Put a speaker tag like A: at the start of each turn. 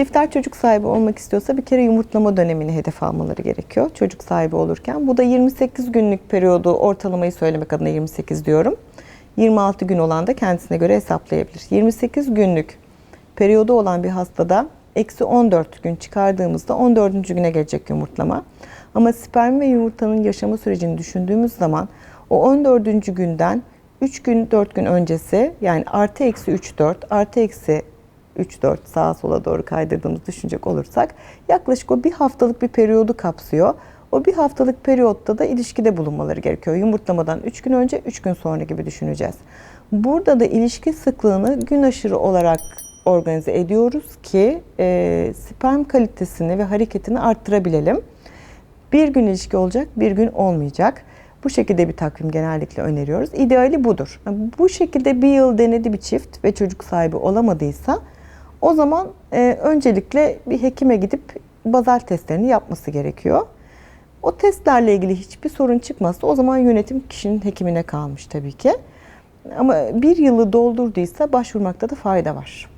A: Çiftler çocuk sahibi olmak istiyorsa bir kere yumurtlama dönemini hedef almaları gerekiyor çocuk sahibi olurken. Bu da 28 günlük periyodu ortalamayı söylemek adına 28 diyorum. 26 gün olan da kendisine göre hesaplayabilir. 28 günlük periyodu olan bir hastada eksi 14 gün çıkardığımızda 14. güne gelecek yumurtlama. Ama sperm ve yumurtanın yaşama sürecini düşündüğümüz zaman o 14. günden 3 gün 4 gün öncesi yani artı eksi 3 4 artı eksi 3-4 sağa sola doğru kaydırdığımız düşünecek olursak yaklaşık o bir haftalık bir periyodu kapsıyor. O bir haftalık periyotta da ilişkide bulunmaları gerekiyor. Yumurtlamadan 3 gün önce 3 gün sonra gibi düşüneceğiz. Burada da ilişki sıklığını gün aşırı olarak organize ediyoruz ki e, sperm kalitesini ve hareketini arttırabilelim. Bir gün ilişki olacak, bir gün olmayacak. Bu şekilde bir takvim genellikle öneriyoruz. İdeali budur. Bu şekilde bir yıl denedi bir çift ve çocuk sahibi olamadıysa o zaman e, öncelikle bir hekime gidip bazal testlerini yapması gerekiyor. O testlerle ilgili hiçbir sorun çıkmazsa o zaman yönetim kişinin hekimine kalmış tabii ki. Ama bir yılı doldurduysa başvurmakta da fayda var.